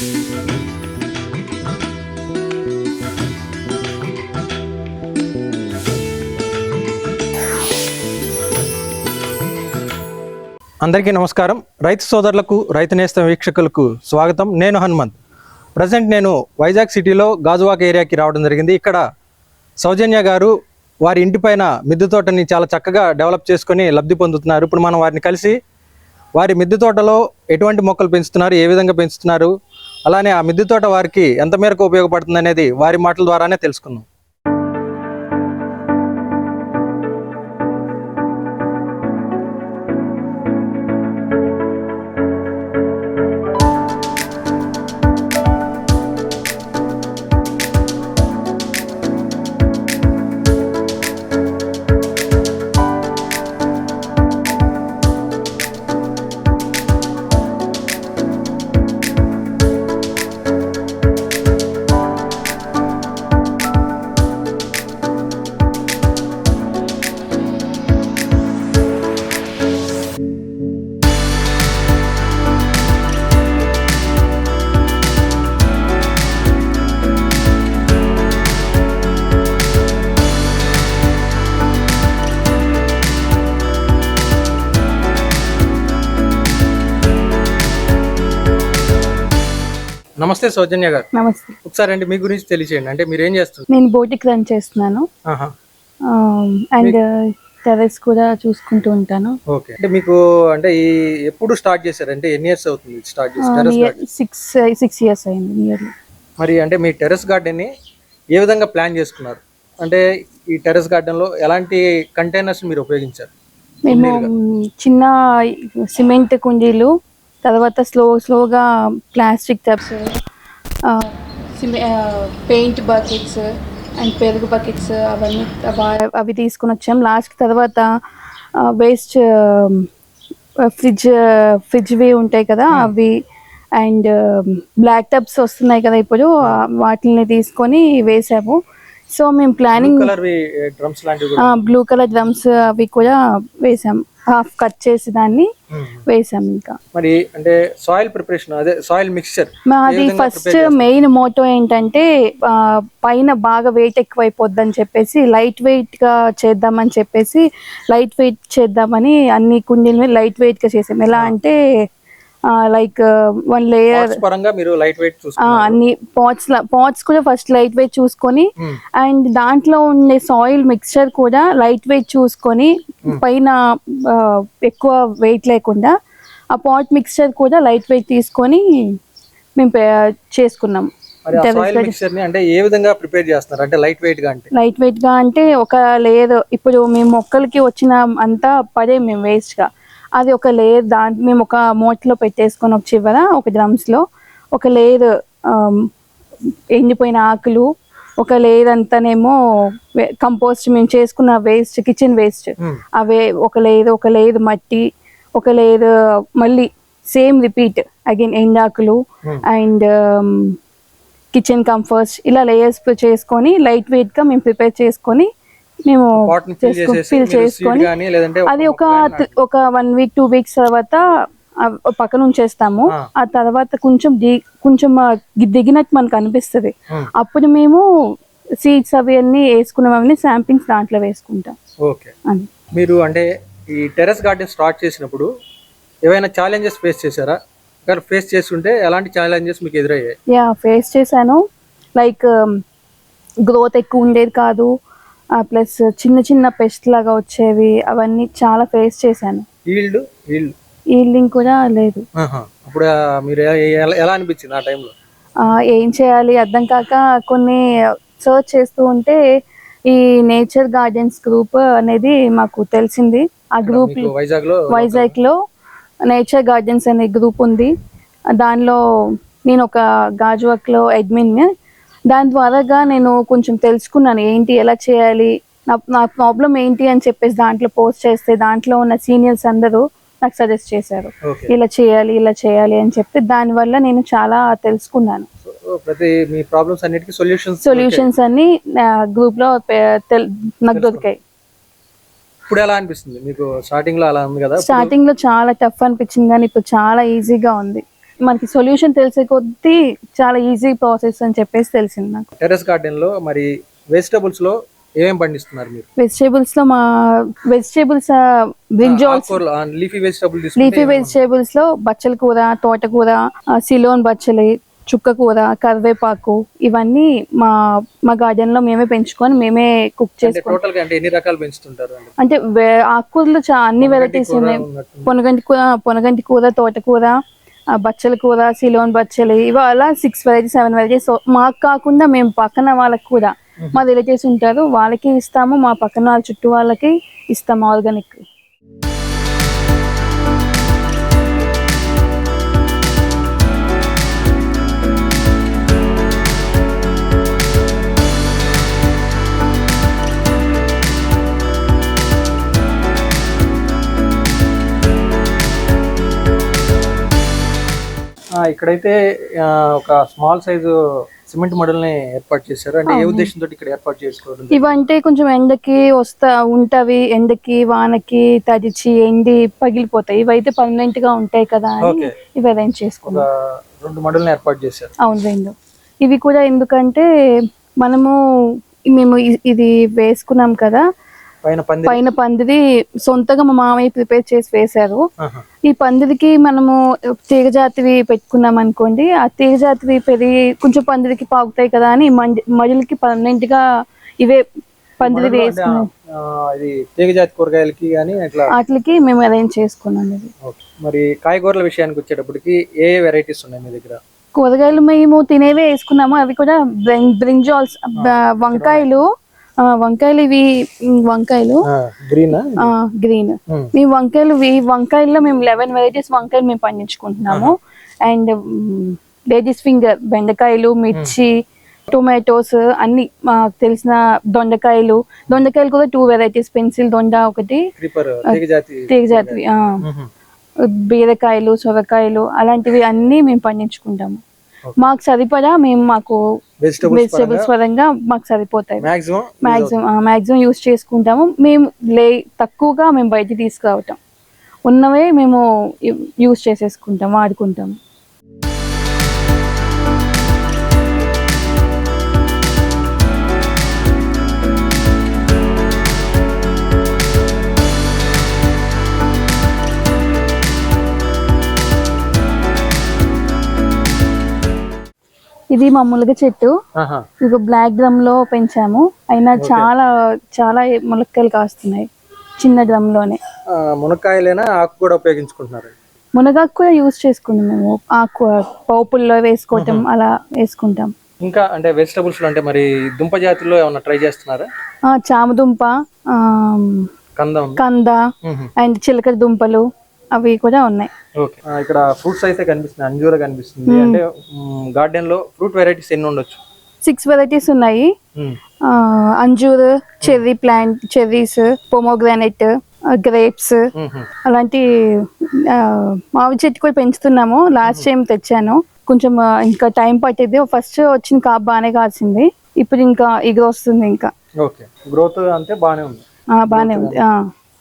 అందరికీ నమస్కారం. రైతు సోదరులకు రైతు నేస్తం వీక్షకులకు స్వాగతం. నేను హనుమంత్. ప్రజెంట్ నేను వైజాగ్ సిటీలో గాజువాక ఏరియాకి రావడం జరిగింది. ఇక్కడ సౌజన్య గారు వారి ఇంటి పైన మిద్దె తోటని చాలా చక్కగా డెవలప్ చేసుకొని లబ్ధి పొందుతున్నారు. ఇప్పుడు మనం వారిని కలిసి వారి మిద్దె తోటలో ఎటువంటి మొక్కలు పెంచుతున్నారు ఏ విధంగా పెంచుతున్నారు అలానే ఆ మిద్దె తోట వారికి ఎంత మేరకు ఉపయోగపడుతుంది అనేది వారి మాటల ద్వారానే తెలుసుకుందాం. నమస్తే సౌజన్య గారు. నమస్తే. ఒకసారి అండి మీ గురించి తెలియచేయండి. అంటే మీరు ఏం చేస్తారు నేను బోటిక్ రన్ చేస్తున్నాను. ఆహా. అండ్ టెరెస్ కూడా చూసుకుంటూ ఉంటాను. ఓకే. అంటే మీకు అంటే ఈ ఎప్పుడు స్టార్ట్ చేశారు? అంటే ఎన్ని ఇయర్స్ అవుతుంది స్టార్ట్ చేసి? Terrace six six years nearly nearly మరి అంటే మీ టెర్రస్ గార్డెన్ని ఏ విధంగా ప్లాన్ చేసుకున్నారు? అంటే ఈ టెర్రస్ గార్డెన్లో ఎలాంటి కంటైనర్స్ మీరు ఉపయోగించారు? మేము చిన్న సిమెంట్ కుండీలు తర్వాత స్లో స్లోగా plastic tubs paint buckets and పెరుగు బకెట్స్ అవన్నీ అవ- తీసుకుని వచ్చాం. లాస్ట్ తర్వాత వేస్ట్ ఫ్రిడ్జ్ ఫ్రిడ్జ్వి ఉంటాయి కదా అవి అండ్ బ్లాక్ టబ్స్ వస్తున్నాయి కదా ఇప్పుడు వాటిని తీసుకొని వేసాము. సో మేము ప్లానింగ్ బ్లూ కలర్ డ్రమ్స్ అవి కూడా వేసాం. హాఫ్ కట్ చేసి దాన్ని మ్మ్. వేసాం ఇంకా. మరి అంటే సాయిల్ ప్రిపరేషన్ అదే సాయిల్ మిక్స్చర్ మాది ఫస్ట్ మెయిన్ మోటో ఏంటంటే పైన బాగా వెయిట్ ఎక్కువైపోద్దని చెప్పేసి లైట్ వెయిట్గా చేద్దామని చెప్పేసి లైట్ వెయిట్ చేద్దామని అన్ని కుండీలు లైట్ వెయిట్గా చేసాం. ఎలా అంటే లైక్ వన్ లేయర్ పరంగా మీరు లైట్ వెయిట్ అన్ని పాట్స్ పాట్స్ కూడా ఫస్ట్ లైట్ వెయిట్ చూసుకొని. అండ్ దాంట్లో ఉండే సాయిల్ మిక్చర్ కూడా లైట్ వెయిట్ చూసుకొని పైన ఆ, ఎక్కువ వెయిట్ లేకుండా ఆ పాట్ మిక్చర్ కూడా లైట్ వెయిట్ తీసుకొని మేము చేసుకున్నాం. మిక్స్చర్ అంటే ఏ విధంగా ప్రిపేర్ చేస్తున్నారు? అంటే లైట్ వెయిట్గా అంటే? లైట్ వెయిట్గా అంటే ఒక లేయర్ ఇప్పుడు మేము మొక్కలకి వచ్చిన అంతా పడే మేము వేస్ట్గా. అది ఒక లేయర్ దాంట్ మేము ఒక మూటలో పెట్టేసుకొని ఒక చివర ఒక డ్రమ్స్లో ఒక లేయర్ ఎండిపోయిన ఆకులు ఒక లేయర్ అంతానేమో కంపోస్ట్ మేము చేసుకున్న వేస్ట్ కిచెన్ వేస్ట్. అవే ఒక లేయర్ ఒక లేయర్ మట్టి ఒక లేయర్ మళ్ళీ సేమ్ రిపీట్ అగైన్ ఎండాకులు Hmm. అండ్ కిచెన్ కంఫర్ట్స్ ఇలా లేయర్స్ చేసుకొని లైట్ వెయిట్గా మేము ప్రిపేర్ చేసుకొని మేము ఫిల్ చేసుకొని అది ఒక ఒక వన్ వీక్ టూ వీక్స్ తర్వాత పక్కన ఉంచేస్తాము. ఆ. తర్వాత కొంచెం కొంచెం దిగినట్టు మనకు అనిపిస్తుంది. అప్పుడు మేము సీడ్స్ అవి అన్ని వేసుకున్నవన్నీ శాంపింగ్స్ దాంట్లో వేసుకుంటాం. ఓకే. మీరు అంటే ఈ టెర్రస్ గార్డెన్ స్టార్ట్ చేసినప్పుడు ఏవైనా ఛాలెంజెస్ ఫేస్ చేశారా? ఫేస్ చేస్తుంటే ఎలాంటి ఛాలెంజెస్ మీకు ఎదురయ్యాయి? యా ఫేస్ చేశాను. లైక్ గ్రోత్ ఎక్కువ ఉండేది కాదు. ప్లస్ చిన్న చిన్న పెస్ట్ లాగా వచ్చేవి అవన్నీ చాలా ఫేస్ చేశాను. ఈల్డ్ ఈల్డ్ ఈల్డింగ్ కూడా లేదు. అప్పుడు మీరు ఎలా- అనిపించింది ఆ టైంలో ఏం చేయాలి అర్థం కాక కొన్ని సర్చ్ చేస్తూ ఉంటే ఈ నేచర్ గార్డెన్స్ గ్రూప్ అనేది మాకు తెలిసింది. ఆ గ్రూప్ వైజాగ్లో వైజాగ్లో నేచర్ గార్డెన్స్ అనే గ్రూప్ ఉంది. దానిలో నేను ఒక గాజువాక్లో అడ్మిన్ దాని ద్వారాగా నేను కొంచెం తెలుసుకున్నాను ఏంటి ఎలా చేయాలి నా నా ప్రాబ్లం ఏంటి అని చెప్పేసి దాంట్లో పోస్ట్ చేస్తే దాంట్లో ఉన్న సీనియర్స్ అందరూ నాకు సజెస్ట్ చేశారు. ఇలా చేయాలి ఇలా చేయాలి అని చెప్తే దానివల్ల నేను చాలా తెలుసుకున్నాను. సో ప్రతి మీ ప్రాబ్లమ్స్ అన్నిటికీ సొల్యూషన్స్ సొల్యూషన్స్ అన్ని గ్రూప్లో నాకు దొరికాయి. ఇప్పుడు ఎలా అనిపిస్తుంది? మీకు స్టార్టింగ్లో అలా ఉంది కదా? స్టార్టింగ్లో చాలా టఫ్ అనిపించింది కానీ ఇప్పుడు చాలా ఈజీగా ఉంది. మనకి సొల్యూషన్ తెలిసే కొద్దీ చాలా ఈజీ ప్రాసెస్ అని చెప్పేసి తెలిసింది నాకు. టెర్రస్ గార్డెన్లో మరి వెజిటబుల్స్లో ఏమేం పండిస్తున్నారు మీరు? వెజిటేబుల్స్లో మా vegetables brinjals leafy vegetable leafy వెజిటేబుల్స్లో బచ్చల కూర తోటకూర సిలోన్ బచ్చలి చుక్క కూర కరివేపాకు ఇవన్నీ మా మా గార్డెన్లో మేమే పెంచుకొని మేమే కుక్ చేసుకుంటాం. అంటే ఎన్ని రకాలు పెంచుతుంటారు అంటే అంటే వే- ఆకుకూరలు అన్ని వెరైటీస్ ఉన్నాయి. పొనగంటి కూర పొనగంటి కూర తోటకూర బచ్చల కూర సిలోన్ బచ్చలు ఇవాళ సిక్స్ వెరైటీస్ సెవెన్ వెరైటీస్ మాకు కాకుండా మేము పక్కన వాళ్ళకి కూడా మా రిలేటివ్స్ ఉంటారు. వాళ్ళకి ఇస్తాము మా పక్కన వాళ్ళ చుట్టూ వాళ్ళకి ఇస్తాము ఆర్గానిక్ ఇక్కడైతే ఒక స్మాల్ సైజు సిమెంట్ మడుల్ని ఏర్పాటు చేశారు. అంటే ఏ ఉద్దేశంతో ఇక్కడ ఏర్పాటు చేసుకోవడం ఇవంటే కొంచెం ఎండకి వస్తా ఉంటవి ఎండకి వానకి తడిచి ఎండి పగిలిపోతాయి. ఇవైతే పర్మనెంట్గా ఉంటాయి కదా అని ఇవి అరేంజ్ చేసుకున్నాం. రెండు మడుల్ని ఏర్పాటు చేశారు. అవును రెండు. ఇవి కూడా ఎందుకంటే మనము మేము ఇది వేసుకున్నాం కదా. పైన పంది పైన పందిరి సొంతగా మా మామయ్య ప్రిపేర్ చేసి వేశారు. ఆహా. ఈ పందిరికి మనము తీగజాతివి పెట్టుకున్నాం అనుకోండి ఆ తీగజాతివి పెరిగి కొంచెం పందిరికి పాకుతాయి కదా అని మండి మడులకి పర్మనెంట్గా ఇవే పందిరి వేసుకున్నాం. ఆ, ఇది తీగజాతి కూరగాయలకి కానీ అట్లా వాటికి మేము అరేంజ్ చేసుకున్నాం ఇది. మరి కాయగూరల విషయానికి వచ్చేటప్పటికి ఏ వెరైటీస్ ఉన్నాయి మీ దగ్గర? కూరగాయలు మేము తినేవే వేసుకున్నాము అవి కూడా బ్రిం- బ్రింజాల్స్ వంకాయలు వంకాయలు ఇవి వంకాయలు. గ్రీన్ గ్రీన్ మీ వంకాయలు వంకాయల్లో మేము లెవెన్ వెరైటీస్ వంకాయలు మేము పండించుకుంటున్నాము. అండ్ లేడీస్ ఫింగర్ బెండకాయలు మిర్చి టొమాటోస్ అన్ని మాకు తెలిసిన దొండకాయలు. దొండకాయలు కూడా టూ వెరైటీస్ పెన్సిల్ దొండ ఒకటి తీగజాతి. బీరకాయలు సొరకాయలు అలాంటివి అన్నీ మేము పండించుకుంటాము. మాకు సరిపడా మేము మాకు వెజిటబుల్స్ పరంగా మాకు సరిపోతాయి. మాక్సిమం మాక్సిమం యూస్ చేసుకుంటాము. మేము లే తక్కువగా మేము బయట తీసుకురావటం. ఉన్నవే మేము యూస్ చేసేసుకుంటాం వాడుకుంటాం. ఇది మా ములగ చెట్టు ఇది బ్లాక్ డ్రమ్లో పెంచాము. అయినా చాలా చాలా ములక్కాయలు కాస్తున్నాయి. చిన్న డ్రమ్లోనే. మునక్కాయలైనా ఆకు కూడా ఉపయోగించుకుంటున్నారు మునగాకు కూడా యూస్ చేసుకుంటాం మేము. ఆకు పోపుల్లో వేసుకోవటం అలా వేసుకుంటాం. ఇంకా అంటే వెజిటబుల్స్ అంటే మరి దుంప జాతిలో ఏమన్నా ట్రై చేస్తున్నారా? ఆ, చామదుంప ఆ, కందం. కంద అండ్ చిలకడ దుంపలు. అవి కూడా ఉన్నాయి. ఓకే. ఇక్కడ ఫ్రూట్స్ అయితే కనిపిస్తుంది అంజూర కనిపిస్తుంది. అంటే గార్డెన్లో ఫ్రూట్ వెరైటీస్ ఎన్ని ఉండొచ్చు? సిక్స్ వెరైటీస్ ఉన్నాయి. Anjeer cherry plant cherries pomegranate grapes. అలాంటి మామిడి చెట్టు కూడా పెంచుతున్నాము. లాస్ట్ టైం తెచ్చాను. కొంచెం ఇంకా టైం పట్టింది ఫస్ట్ వచ్చిన కాపు బాగానే కాసింది ఇప్పుడు ఇంకా ఇగురు వస్తుంది ఇంకా. ఓకే. గ్రోత్ అంతే బాగానే ఉంది. ఆ, బాగానే ఉంది.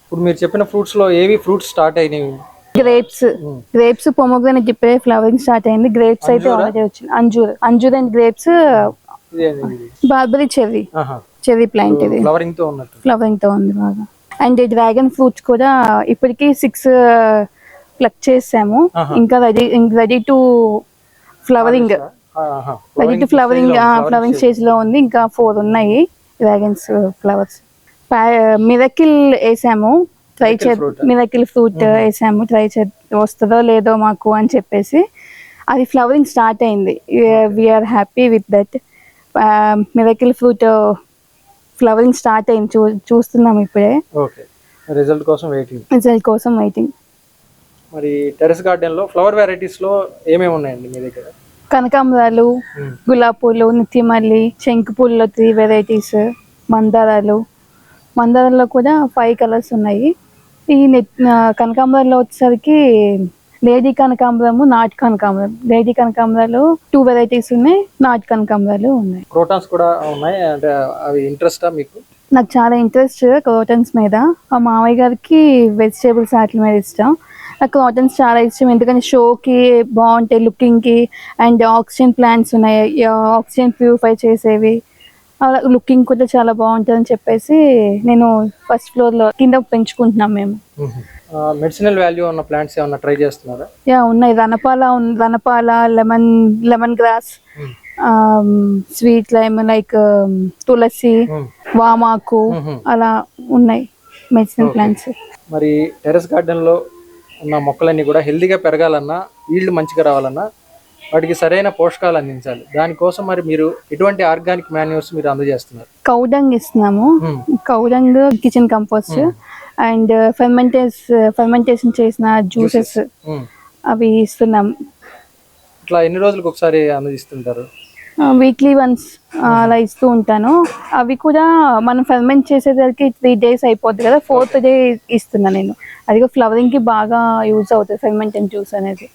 ఇప్పుడు మీరు చెప్పిన ఫ్రూట్స్లో ఏవి ఫ్రూట్స్ స్టార్ట్ అయినవి గ్రేప్స్ గ్రేప్స్ పొమోగ్రానైట్ ఇప్పుడే ఫ్లవరింగ్ స్టార్ట్ అయింది. గ్రేప్స్ అయితే ఆల్రెడీ వచ్చింది. అంజూర్ anjeer and grapes? Barberry cherry cherry plant ఇది. ఫ్లవరింగ్తో ఉన్నట్టు. ఫ్లవరింగ్తో ఉంది బాగా. అండ్ డ్రాగన్ ఫ్రూట్స్ కూడా ఇప్పటికి సిక్స్ ప్లక్ చేసాము. ఇంకా ready ready to flowering. Ready to flowering flowering స్టేజ్లో ఉంది. ఇంకా ఫోర్ ఉన్నాయి. డ్రాగన్స్ ఫ్లవర్స్ మిరకిల్ వేసాము. ట్రై చే మిరకిల్ ఫ్రూట్. వేసాము. ట్రై చే వస్తుందో లేదో మాకు అని చెప్పేసి అది ఫ్లవరింగ్ స్టార్ట్ అయింది. We're happy with that. Miracle fruit flowering start అయింది. చూ చూస్తున్నాం ఇప్పుడే. రిజల్ట్ కోసం వెయిటింగ్. రిజల్ట్ కోసం వెయిటింగ్. మరి టెరెస్ గార్డెన్లో ఫ్లవర్ వెరైటీస్లో ఏమేమి ఉన్నాయండి మీ దగ్గర? కనకాంబరాలు. గులాబీ పూలు నిత్యమల్లి శంకు పూల్లో త్రీ వెరైటీస్ మందారాలు మందారాల్లో కూడా ఫైవ్ కలర్స్ ఉన్నాయి. ఈ కనకాంబరాల్లో వచ్చేసరికి లేడీ కనకాంబరము నాటు కనకాంబరం. లేడీ కనకాంబరాలు టూ వెరైటీస్ ఉన్నాయి నాటు కనకాంబరాలు ఉన్నాయి. క్రోటాన్స్ కూడా ఉన్నాయి అంటే అవి ఇంట్రెస్టా మీకు? నాకు చాలా ఇంట్రెస్ట్ క్రోటన్స్ మీద. మా మామయ్య గారికి వెజిటేబుల్స్ వాటి మీద ఇష్టం. నాకు కాటన్స్ చాలా ఇష్టం. ఎందుకంటే షోకి బాగుంటాయి లుకింగ్కి అండ్ ఆక్సిజన్ ప్లాంట్స్ ఉన్నాయి ఆక్సిజన్ ప్యూరిఫై చేసేవి. అలా లుకింగ్ కూడా చాలా బాగుంటుందని చెప్పేసి నేను ఫస్ట్ ఫ్లోర్లో కింద పెంచుకుంటున్నాం మేము. మెడిసినల్ వాల్యూ ఉన్న ప్లాంట్స్ ఏమన్నా ట్రై చేస్తున్నారా? యా ఉన్నాయి. రణపాల రణపాల lemon lemon grass sweet lime like తులసి. వామాకు. అలా ఉన్నాయి మెడిసిన్ ప్లాంట్స్ మరి టెరెస్ గార్డెన్లో ఉన్న మొక్కలన్నీ కూడా హెల్దీగా పెరగాలన్నా ఈల్డ్ మంచిగా రావాలన్నా వాటికి సరైన పోషకాలు అందించాలి. దానికోసం మరి మీరు ఎటువంటి ఆర్గానిక్ మాన్యూర్స్ మీరు అందజేస్తున్నారు? కౌడంగ్ ఇస్తున్నాము. Cow dung kitchen compost and ferments fermentation చేసిన జ్యూసెస్. అవి ఇస్తున్నాం. ఇట్లా ఎన్ని రోజులకు ఒకసారి అందజేస్తుంటారు వీక్లీ వన్స్ అలా ఇస్తూ ఉంటాను. అవి కూడా మనం ఫెర్మెంట్ చేసేసరికి త్రీ డేస్ అయిపోద్ది కదా ఫోర్త్ డే ఇస్తున్నా నేను. అది ఫ్లవరింగ్కి బాగా యూజ్ అవుతుంది ఫెర్మెంటెడ్ జ్యూస్ అనేది.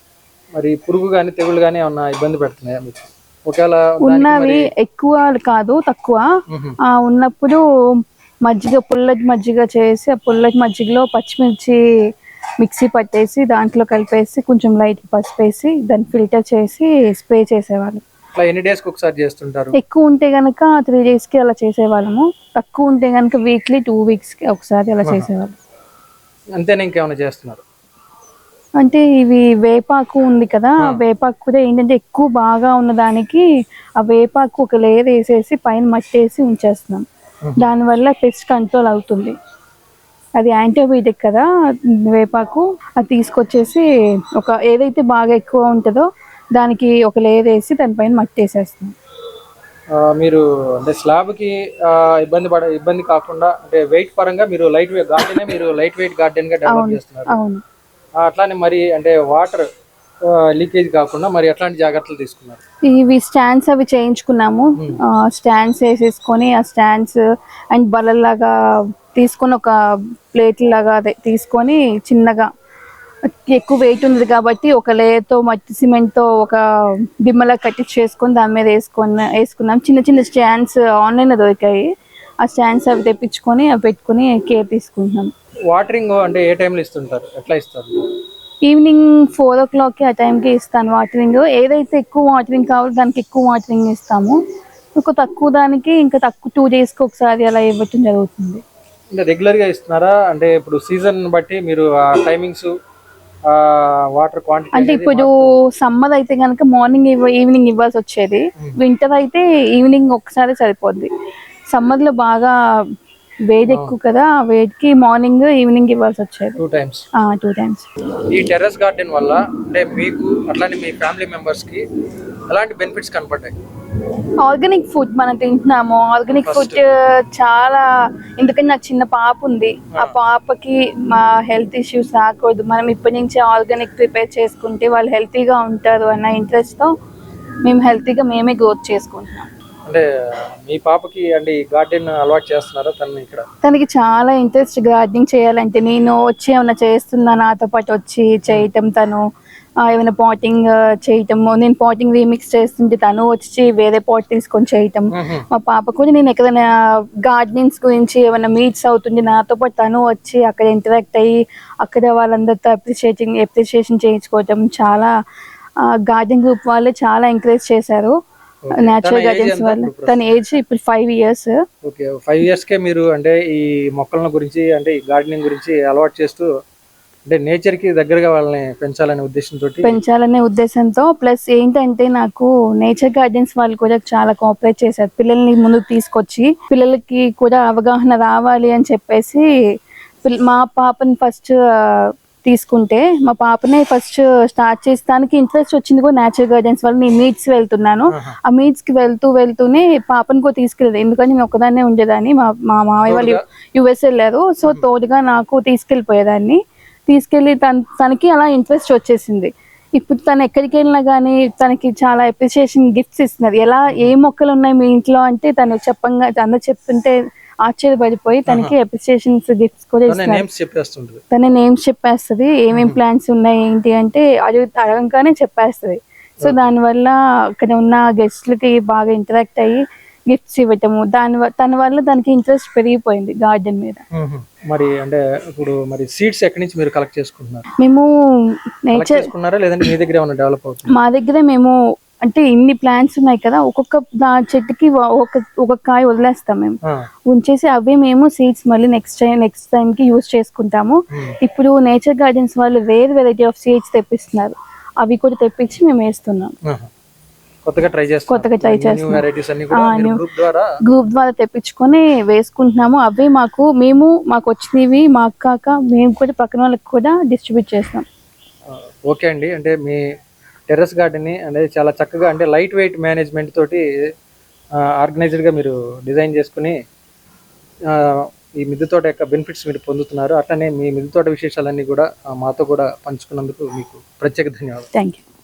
మరి పురుగు కానీ తెగుళ్ళు కానీ ఏమన్నా ఇబ్బంది పెడుతున్నాయా మీకు? ఒకవేళ ఉన్నవి ఎక్కువ కాదు తక్కువ. ఉన్నప్పుడు మజ్జిగ పుల్లటి మజ్జిగ చేసి ఆ పుల్లటి మజ్జిగలో పచ్చిమిర్చి మిక్సీ పట్టేసి దాంట్లో కలిపేసి కొంచెం లైట్ పసుపు వేసి దాన్ని ఫిల్టర్ చేసి స్ప్రే చేసేవాళ్ళు. ఎన్ని డేస్కి ఒకసారి చేస్తుంటారు? ఎక్కువ ఉంటే గనక త్రీ డేస్కి అలా చేసేవాళ్ళము. తక్కువ ఉంటే గనక వీక్లీ టూ వీక్స్కి ఒకసారి అలా చేసేవాళ్ళం. అంతేనా ఇంకేమైనా చేస్తున్నారు? అంటే ఇవి వేపాకు ఉంది కదా వేపాకు కూడా ఏంటంటే ఎక్కువ బాగా ఉన్న దానికి ఆ వేపాకు ఒక లేయర్ వేసేసి పైన మట్టేసి ఉంచేస్తున్నాం. దానివల్ల పెస్ట్ కంట్రోల్ అవుతుంది. అది యాంటీబయాటిక్ కదా వేపాకు. అది తీసుకొచ్చేసి ఒక ఏదైతే బాగా ఎక్కువ ఉంటుందో దానికి ఒక లేయర్ వేసి దానిపైన మట్టి వేసేస్తాం మీరు అంటే స్లాబ్కి ఆ, ఇబ్బంది పడ ఇబ్బంది కాకుండా అంటే వెయిట్ పరంగా మీరు లైట్ వెయిట్ గార్డెన్ మీరు లైట్ వెయిట్ గార్డెన్గా డెవలప్ చేస్తున్నారు. అట్లానే మరి అంటే వాటర్ లీకేజ్ కాకుండా మరి ఎట్లాంటి జాగ్రత్తలు తీసుకున్నారు? ఇవి స్టాండ్స్ అవి చేయించుకున్నాము. స్టాండ్స్ వేసేసుకొని ఆ స్టాండ్స్ అండ్ బల్లలాగా తీసుకొని ఒక ప్లేట్ లాగా అదే తీసుకొని చిన్నగా ఎక్కువ వెయిట్ ఉంది కాబట్టి ఒక లేయర్తో మట్టి సిమెంట్తో ఒక దిమ్మలా కట్టి చేసుకొని దాని మీద వేసుకొని వేసుకున్నాం. చిన్న చిన్న స్టాండ్స్ ఆన్లైన్లో దొరికాయి. ఆ స్టాండ్స్ అవి తెప్పించుకొని అవి పెట్టుకొని కేర్ తీసుకుంటున్నాం. వాటరింగ్ అంటే ఏ టైంలో ఇస్తుంటారు? ఎట్లా ఇస్తారు? ఈవినింగ్ ఫోర్ ఓ క్లాక్కి ఆ టైంకి ఇస్తాను వాటరింగ్. ఏదైతే ఎక్కువ వాటరింగ్ కావాలో దానికి ఎక్కువ వాటరింగ్ ఇస్తాము. ఒక తక్కువ దానికి ఇంకా తక్కువ టూ డేస్కి ఒకసారి అలా ఇవ్వటం జరుగుతుంది. అంటే రెగ్యులర్గా ఇస్తున్నారా? అంటే ఇప్పుడు సీజన్ బట్టి మీరు టైమింగ్స్ వాటర్ అంటే క్వాంటిటీ ఇప్పుడు సమ్మర్ అయితే కనుక మార్నింగ్ ఈవినింగ్ ఇవ్వాల్సి వచ్చేది. వింటర్ అయితే ఈవినింగ్ ఒకసారి సరిపోద్ది. సమ్మర్లో బాగా వేడి ఎక్కువ కదా ఆ వేడికి మార్నింగ్ ఈవినింగ్ ఇవ్వాల్సి వచ్చేది. టూ టైమ్స్ టూ టైమ్స్ ఈ టెర్రస్ గార్డెన్ వల్ల అంటే మీకు అట్లానే మీ ఫ్యామిలీ మెంబర్స్కి ఎలాంటి బెనిఫిట్స్ కనపడ్డాయి? ఆర్గానిక్ ఫుడ్ మనం తింటున్నాము. ఆర్గానిక్ ఫుడ్ చాలా ఎందుకంటే నాకు చిన్న పాప ఉంది. ఆ పాపకి మా హెల్త్ ఇష్యూస్ రాకూడదు. మనం ఇప్పటి నుంచే ఆర్గానిక్ ప్రిపేర్ చేసుకుంటే వాళ్ళు హెల్తీగా ఉంటారు అన్న interest తో మేము హెల్తీగా మేమే గ్రోత్ చేసుకుంటున్నాం. అంటే మీ పాపకి అంటే ఈ గార్డెన్ అలవాటు చేస్తున్నారా తను ఇక్కడ? తనకి చాలా ఇంట్రెస్ట్ గార్డెనింగ్ చేయాలంటే నేను వచ్చి ఏమైనా చేస్తున్నా నాతో పాటు వచ్చి చేయటం తను ఏమైనా పాటింగ్ చేయటము నేను పాటింగ్ రీమిక్స్ చేస్తుంటే తను వచ్చి వేరే పాట్ తీసుకొని చేయటం. మా పాప కూడా నేను ఎక్కడైనా గార్డెనింగ్స్ గురించి ఏమైనా మీట్స్ అవుతుంటే నాతో పాటు తను వచ్చి అక్కడ ఇంటరాక్ట్ అయ్యి అక్కడ వాళ్ళందరితో అప్రిషియేటింగ్ అప్రిషియేషన్ చేయించుకోవటం చాలా గార్డెన్ గ్రూప్ వాళ్ళే చాలా ఎంకరేజ్ చేశారు. Age గార్డెన్స్ ఇప్పుడు తన ఏజ్ ఇప్పుడు five years okay five years కే మీరు అంటే ఈ మొక్కల గురించి అంటే ఈ గార్డెనింగ్ గురించి అలవాటు చేస్తూ అంటే నేచర్కి దగ్గరగా వాళ్ళని పెంచాలనే ఉద్దేశంతో పెంచాలనే ఉద్దేశంతో ప్లస్ ఏంటంటే నాకు నేచర్ గార్డెన్స్ వాళ్ళు కూడా చాలా కోఆపరేట్ చేశారు. పిల్లల్ని ముందుకు తీసుకొచ్చి పిల్లలకి కూడా అవగాహన రావాలి అని చెప్పేసి మా పాపని ఫస్ట్ తీసుకుంటే మా పాపనే ఫస్ట్ స్టార్ట్ చేస్తానికి ఇంట్రెస్ట్ వచ్చింది కూడా నేచర్ గార్డెన్స్ వల్ల. నేను మీట్స్ వెళ్తున్నాను. ఆ మీట్స్కి వెళ్తూ వెళ్తూనే పాపని కూడా తీసుకెళ్ళదు. ఎందుకంటే నేను ఒకదాన్నే ఉండేదాన్ని. మా మా మామయ్య వాళ్ళు యుఎస్ వెళ్ళారు. సో తోడుగా నాకు తీసుకెళ్ళిపోయేదాన్ని. తీసుకెళ్ళి తన తనకి అలా ఇంట్రెస్ట్ వచ్చేసింది. ఇప్పుడు తను ఎక్కడికి వెళ్ళినా కానీ తనకి చాలా అప్రిసియేషన్ గిఫ్ట్స్ ఇస్తున్నారు. ఎలా ఏ మొక్కలు ఉన్నాయి మీ ఇంట్లో అంటే తను చెప్పంగా అందరు చెప్తుంటే ఆశ్చర్యపడిపోయి తనకి అప్రిసియేషన్స్ గిఫ్ట్స్ కూడా ఇస్తున్నారు. తన నేమ్స్ చెప్పేస్తుంది. ఏమేం ప్లాన్స్ ఉన్నాయి ఏంటి అంటే అడుగు అడగంగానే చెప్పేస్తుంది. సో దానివల్ల అక్కడ ఉన్న గెస్ట్లకి బాగా ఇంటరాక్ట్ అయ్యి గిఫ్ట్స్ ఇవ్వటము దాని తన వల్ల దానికి ఇంట్రెస్ట్ పెరిగిపోయింది గార్డెన్ మీద. మరి అంటే ఇప్పుడు మరి సీడ్స్ ఎక్కడి నుంచి మీరు కలెక్ట్ చేసుకుంటున్నారు? మేము నేచర్ లేదంటే మీ దగ్గర ఏమైనా డెవలప్ అవుతుంది? మా దగ్గర మేము అంటే ఇన్ని ప్లాంట్స్ ఉన్నాయి కదా ఒక్కొక్క దా చెట్టుకి ఒక ఒక కాయ వదిలేస్తాం మేము. ఉంచేసి అవి మేము సీడ్స్ మళ్ళీ నెక్స్ట్ టైం నెక్స్ట్ టైం కి యూజ్ చేసుకుంటాము. ఇప్పుడు నేచర్ గార్డెన్స్ వాళ్ళు వేరే వెరైటీ ఆఫ్ సీడ్స్ తెప్పిస్తున్నారు. అవి కూడా తెప్పించి మేము వేస్తున్నాం. కొత్తగా ట్రై చేస్తాం కొత్తగా గ్రూప్ ద్వారా గ్రూప్ ద్వారా తెప్పించుకొని వేసుకుంటున్నాము. అవి మాకు మేము మాకు వచ్చినవి మాకు కాక మేము కూడా పక్కన వాళ్ళకి కూడా డిస్ట్రిబ్యూట్ చేస్తాం ఓకే అండి. అంటే మీ టెర్రస్ గార్డెన్ అనేది చాలా చక్కగా అంటే లైట్ వెయిట్ మేనేజ్మెంట్ తోటి ఆర్గనైజ్డ్గా మీరు డిజైన్ చేసుకుని ఈ మిద్దె తోట యొక్క బెనిఫిట్స్ మీరు పొందుతున్నారు. అట్లనే మీ మిద్దె తోట విశేషాలన్నీ కూడా మాతో కూడా పంచుకున్నందుకు మీకు ప్రత్యేక ధన్యవాదాలు. Thank you